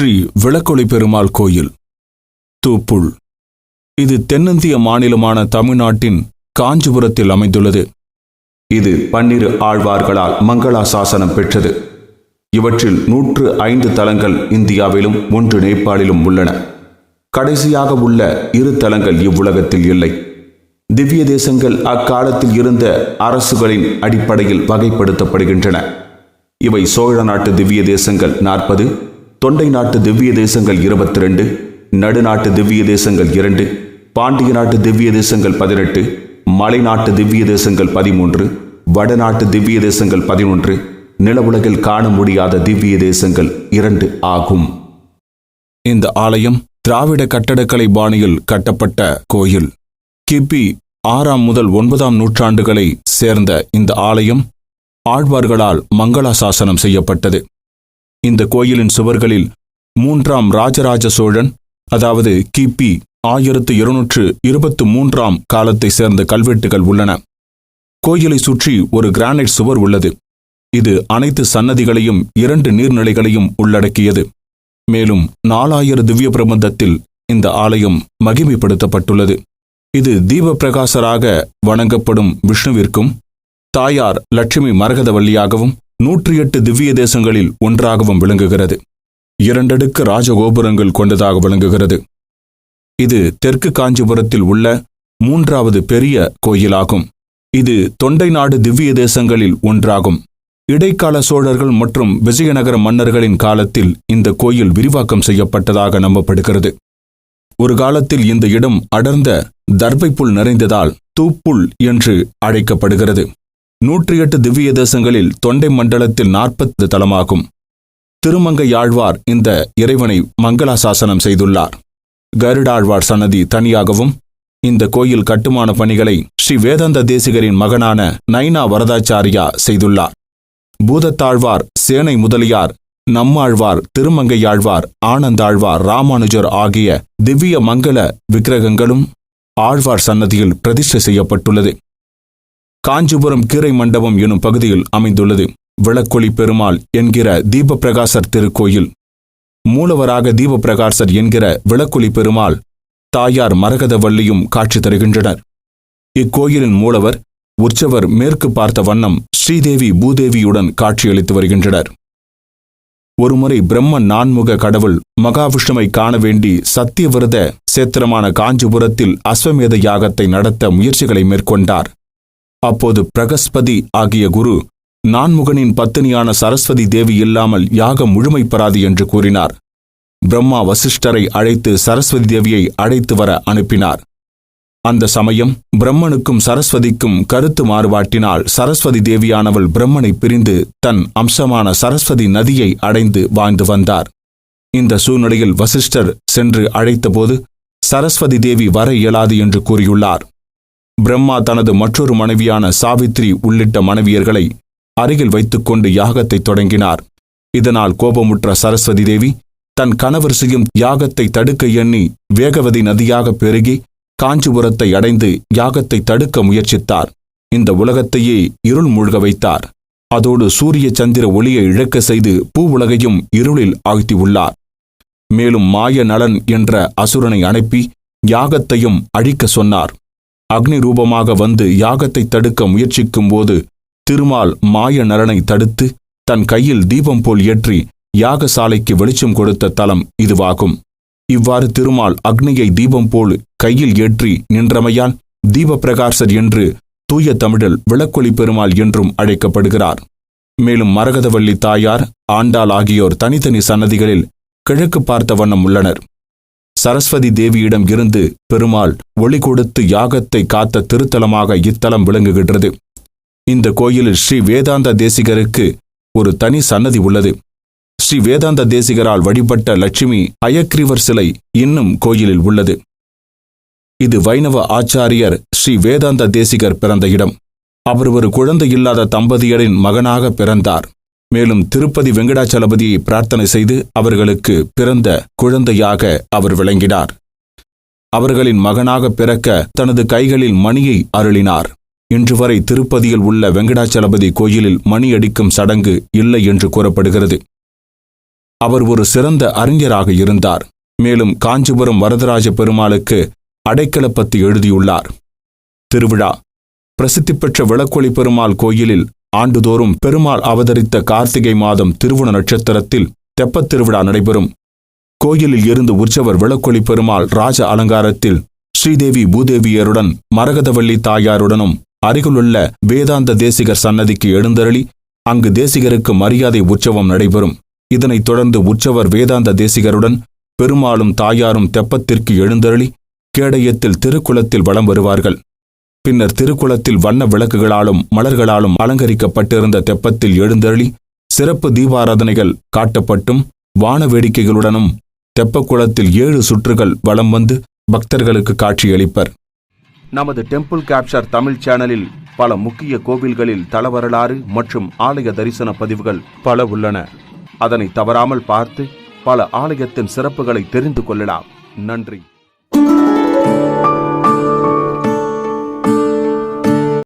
ஸ்ரீ விளக்கொளி பெருமாள் கோயில். தூப்புள். இது தென்னிந்திய மாநிலமான தமிழ்நாட்டின் காஞ்சிபுரத்தில் அமைந்துள்ளது. இது பன்னிரு ஆழ்வார்களால் மங்களாசாசனம் பெற்றது. இவற்றில் நூற்று ஐந்து தலங்கள் இந்தியாவிலும் ஒன்று நேபாளிலும் உள்ளன. கடைசியாக உள்ள இரு தலங்கள் இவ்வுலகத்தில் இல்லை. திவ்ய தேசங்கள் அக்காலத்தில் இருந்த அரசுகளின் அடிப்படையில் வகைப்படுத்தப்படுகின்றன. இவை சோழ நாட்டு திவ்ய தேசங்கள் நாற்பது தொண்டை நாட்டு திவ்ய தேசங்கள் இருபத்தி ரெண்டு நடுநாட்டு திவ்ய தேசங்கள் இரண்டு பாண்டிய நாட்டு திவ்ய தேசங்கள் பதினெட்டு மலைநாட்டு திவ்ய தேசங்கள் பதிமூன்று வடநாட்டு திவ்ய தேசங்கள் பதினொன்று நிலவுலகில் காண முடியாத திவ்ய தேசங்கள் இரண்டு ஆகும். இந்த ஆலயம் திராவிட கட்டடக்கலை பாணியில் கட்டப்பட்ட கோயில். கிபி ஆறாம் முதல் ஒன்பதாம் நூற்றாண்டுகளை சேர்ந்த இந்த ஆலயம் ஆழ்வார்களால் மங்களாசாசனம் செய்யப்பட்டது. இந்த கோயிலின் சுவர்களில் மூன்றாம் ராஜராஜ சோழன் அதாவது கிபி ஆயிரத்து இருநூற்று இருபத்து மூன்றாம் காலத்தை சேர்ந்த கல்வெட்டுகள் உள்ளன. கோயிலை சுற்றி ஒரு கிரானைட் சுவர் உள்ளது. இது அனைத்து சன்னதிகளையும் இரண்டு நீர்நிலைகளையும் உள்ளடக்கியது. மேலும் நாலாயிர திவ்ய பிரபந்தத்தில் இந்த ஆலயம் மகிமைப்படுத்தப்பட்டுள்ளது. இது தீபப்பிரகாசராக வணங்கப்படும் விஷ்ணுவிற்கும் தாயார் லட்சுமி மரகதவல்லியாகவும் நூற்றி எட்டு திவ்ய தேசங்களில் ஒன்றாகவும் விளங்குகிறது. இரண்டடுக்கு ராஜகோபுரங்கள் கொண்டதாக விளங்குகிறது. இது தெற்கு காஞ்சிபுரத்தில் உள்ள மூன்றாவது பெரிய கோயிலாகும். இது தொண்டை நாடு திவ்ய தேசங்களில் ஒன்றாகும். இடைக்கால சோழர்கள் மற்றும் விஜயநகர மன்னர்களின் காலத்தில் இந்த கோயில் விரிவாக்கம் செய்யப்பட்டதாக நம்பப்படுகிறது. ஒரு காலத்தில் இந்த இடம் அடர்ந்த தர்பைப்புல் நிறைந்ததால் தூப்புல் என்று அழைக்கப்படுகிறது. நூற்றி எட்டு திவ்ய தேசங்களில் தொண்டை மண்டலத்தில் நாற்பது தலமாகும். திருமங்கையாழ்வார் இந்த இறைவனை மங்களாசாசனம் செய்துள்ளார். கருடாழ்வார் சன்னதி தனியாகவும் இந்த கோயில் கட்டுமான பணிகளை ஸ்ரீ வேதாந்த தேசிகரின் மகனான நைனா வரதாச்சாரியா செய்துள்ளார். பூதத்தாழ்வார் சேனை முதலியார் நம்மாழ்வார் திருமங்கையாழ்வார் ஆனந்தாழ்வார் ராமானுஜர் ஆகிய திவ்ய மங்கள விக்கிரகங்களும் ஆழ்வார் சன்னதியில் பிரதிஷ்டை செய்யப்பட்டுள்ளது. காஞ்சிபுரம் கீரை மண்டபம் எனும் பகுதியில் அமைந்துள்ளது. விளக்கொளி பெருமாள் என்கிற தீபப்பிரகாசர் திருக்கோயில். மூலவராக தீபப்பிரகாசர் என்கிற விளக்கொளி பெருமாள் தாயார் மரகதவள்ளியும் காட்சி தருகின்றனர். இக்கோயிலின் மூலவர் உற்சவர் மேற்கு பார்த்த வண்ணம் ஸ்ரீதேவி பூதேவியுடன் காட்சியளித்து வருகின்றனர். ஒருமுறை பிரம்ம நான்முக கடவுள் மகாவிஷ்ணுவை காண வேண்டி சத்தியவிரத சேத்திரமான காஞ்சிபுரத்தில் அஸ்வமேத யாகத்தை நடத்த முயற்சிகளை மேற்கொண்டார். அப்போது பிரகஸ்பதி ஆகிய குரு நான்முகனின் பத்தினியான சரஸ்வதி தேவி இல்லாமல் யாகம் முழுமை பெறாது என்று கூறினார். பிரம்மா வசிஷ்டரை அழைத்து சரஸ்வதி தேவியை அழைத்து வர அனுப்பினார். அந்த சமயம் பிரம்மனுக்கும் சரஸ்வதிக்கும் கருத்து மாறுபாட்டினால் சரஸ்வதி தேவியானவள் பிரம்மனை பிரிந்து தன் அம்சமான சரஸ்வதி நதியை அடைந்து வாழ்ந்து வந்தார். இந்த சூழ்நிலையில் வசிஷ்டர் சென்று அழைத்தபோது சரஸ்வதி தேவி வர இயலாது என்று கூறியுள்ளார். பிரம்மா தனது மற்றொரு மனைவியான சாவித்ரி உள்ளிட்ட மனைவியர்களை அருகில் வைத்துக்கொண்டு யாகத்தை தொடங்கினார். இதனால் கோபமுற்ற சரஸ்வதி தேவி தன் கணவர் செய்யும் யாகத்தை தடுக்க எண்ணி வேகவதி நதியாக பெருகி காஞ்சிபுரத்தை அடைந்து யாகத்தை தடுக்க முயற்சித்தார். இந்த உலகத்தையே இருள் மூழ்க வைத்தார். அதோடு சூரிய சந்திர ஒளியை இழக்க செய்து பூ உலகையும் இருளில் ஆழ்த்தியுள்ளார் மேலும் மாய நலன் என்ற அசுரனை அனுப்பி யாகத்தையும் அழிக்க சொன்னார். அக்னி ரூபமாக வந்து யாகத்தை தடுக்க முயற்சிக்கும் போது திருமால் மாய நலனை தடுத்து தன் கையில் தீபம் போல் ஏற்றி யாகசாலைக்கு வெளிச்சம் கொடுத்த தலம் இதுவாகும். இவ்வாறு திருமால் அக்னியை தீபம் போல் கையில் ஏற்றி நின்றமையால் தீபப்பிரகாசர் என்று தூய தமிழில் விளக்கொலி பெருமாள் என்றும் அழைக்கப்படுகிறார். மேலும் மரகதவள்ளி தாயார் ஆண்டாள் ஆகியோர் தனித்தனி சன்னதிகளில் கிழக்கு பார்த்த வண்ணம் உள்ளனர். சரஸ்வதி தேவியிடம் இருந்து பெருமாள் ஒளி கொடுத்து யாகத்தை காத்த திருத்தலமாக இத்தலம் விளங்குகின்றது. இந்த கோயிலில் ஸ்ரீ வேதாந்த தேசிகருக்கு ஒரு தனி சன்னதி உள்ளது. ஸ்ரீ வேதாந்த தேசிகரால் வழிபட்ட லட்சுமி அயக்ரிவர் சிலை இன்னும் கோயிலில் உள்ளது. இது வைணவ ஆச்சாரியர் ஸ்ரீ வேதாந்த தேசிகர் பிறந்த இடம். அவர் ஒரு குழந்தை இல்லாத தம்பதியரின் மகனாக பிறந்தார். மேலும் திருப்பதி வெங்கடாச்சலபதியை பிரார்த்தனை செய்து அவர்களுக்கு பிறந்த குழந்தையாக அவர் விளங்கினார். அவர்களின் மகனாக பிறக்க தனது கைகளில் மணியை அருளினார். இன்று வரை திருப்பதியில் உள்ள வெங்கடாச்சலபதி கோயிலில் மணி அடிக்கும் சடங்கு இல்லை என்று கூறப்படுகிறது. அவர் ஒரு சிறந்த அறிஞராக இருந்தார். மேலும் காஞ்சிபுரம் வரதராஜ பெருமாளுக்கு அடைக்கலப்பத்து எழுதியுள்ளார். திருவிழா. பிரசித்தி பெற்ற விளக்கொளி பெருமாள் கோயிலில் ஆண்டுதோறும் பெருமாள் அவதரித்த கார்த்திகை மாதம் திருவுண நட்சத்திரத்தில் தெப்பத் திருவிழா நடைபெறும். கோயிலில் இருந்து உற்சவர் விளக்கொளி பெருமாள் ராஜ அலங்காரத்தில் ஸ்ரீதேவி பூதேவியருடன் மரகதவள்ளி தாயாருடனும் அருகிலுள்ள வேதாந்த தேசிகர் சன்னதிக்கு எழுந்தருளி அங்கு தேசிகருக்கு மரியாதை உற்சவம் நடைபெறும். இதனைத் தொடர்ந்து உற்சவர் வேதாந்த தேசிகருடன் பெருமாளும் தாயாரும் தெப்பத்திற்கு எழுந்தருளி கேடயத்தில் திருக்குளத்தில் வலம் வருவார்கள். பின்னர் திருக்குளத்தில் வண்ண விளக்குகளாலும் மலர்களாலும் அலங்கரிக்கப்பட்டிருந்த தெப்பத்தில் எழுந்தருளி சிறப்பு தீபாராதனைகள் காட்டப்பட்டும் வான வேடிக்கைகளுடனும் தெப்பக்குளத்தில் ஏழு சுற்றுகள் வலம் வந்து பக்தர்களுக்கு காட்சியளிப்பர். நமது டெம்பிள் கேப்சர் தமிழ் சேனலில் பல முக்கிய கோவில்களில் தல வரலாறு மற்றும் ஆலய தரிசன பதிவுகள் பல உள்ளன. அதனை தவறாமல் பார்த்து பல ஆலயத்தின் சிறப்புகளை தெரிந்து கொள்ளலாம். நன்றி.